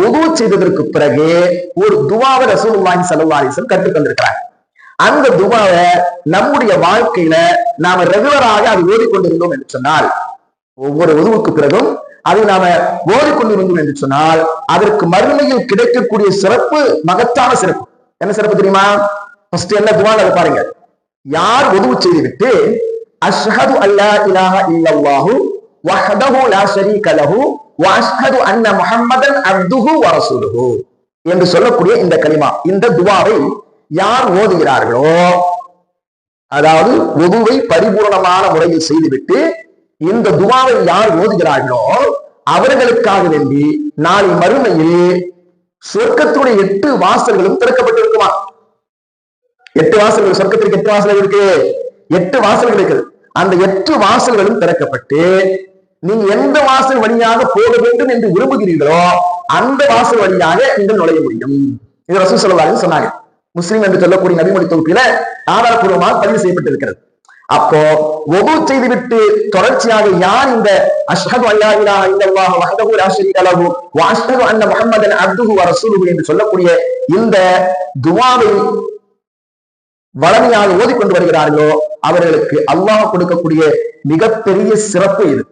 உது செய்ததற்கு பிறகு ஒரு துவாவை ரசூலுல்லாஹி ஸல்லல்லாஹு அலைஹி வஸல்லம் கற்றுத் தந்திருக்கிறாங்க அந்த துவாவை நம்முடைய வாழ்க்கையில நாம ரெகுலராக அது ஓடிக்கொண்டிருந்தோம் என்று சொன்னால் ஒவ்வொரு உதவுக்கு பிறகும் அதை நாம ஓடிக்கொண்டிருந்தோம் என்று சொன்னால் அதற்கு மறுமையில் கிடைக்கக்கூடிய சிறப்பு மகத்தான சிறப்பு. என்ன சிறப்பு தெரியுமா? ஃபர்ஸ்ட் என்ன துவால அதை பாருங்க. யார் உதவு செய்துவிட்டு அஷ்ஹது அல்லா இலாஹ இல்லல்லாஹு வஹதஹு லா ஷரீக லஹு வாஷ்ஹது அன்ன முஹம்மதன் அப்துஹு வ என்று சொல்லக்கூடிய இந்த கலிமா இந்த துவாவை யார் ஓதுகிறார்களோ அதாவது உதுவை பரிபூர்ணமான முறையில் செய்துவிட்டு இந்த துவாவை யார் ஓதுகிறார்களோ அவர்களுக்காக வேண்டி நாளை மறுமையில் சொர்க்கத்துடைய எட்டு வாசல்களும் திறக்கப்பட்டிருக்குமா? எட்டு வாசல்கள் சொர்க்கத்திற்கு எட்டு வாசல்கள் இருக்கு. எட்டு வாசல்கள் இருக்குது. அந்த எட்டு வாசல்களும் திறக்கப்பட்டு நீங்க எந்த வாசல் வழியாக போக வேண்டும் என்று விரும்புகிறீர்களோ அந்த வாசல் வழியாக நீங்கள் நுழைய முடியும். இது ரசூ சொல்லலாக சொன்னாங்க. முஸ்லீம் என்று சொல்லக்கூடிய நபிமொழி தொகுப்பில ஆதாரப்பூர்வமாக பதிவு செய்யப்பட்டிருக்கிறது. அப்போ ஒபு செய்துவிட்டு தொடர்ச்சியாக யார் இந்த அஷ்ஹது அல்லா இந்த இல்லல்லாஹு வஹ்தஹு லா ஷரீக லஹு வ அஷ்ஹது அன்ன முஹம்மதன் அப்துஹு வ ரசூலுஹு என்று சொல்லக்கூடிய இந்த துவாவை வளமையாக ஓதிக்கொண்டு வருகிறார்களோ அவர்களுக்கு அல்லாஹ் கொடுக்கக்கூடிய மிகப்பெரிய சிறப்பு இது.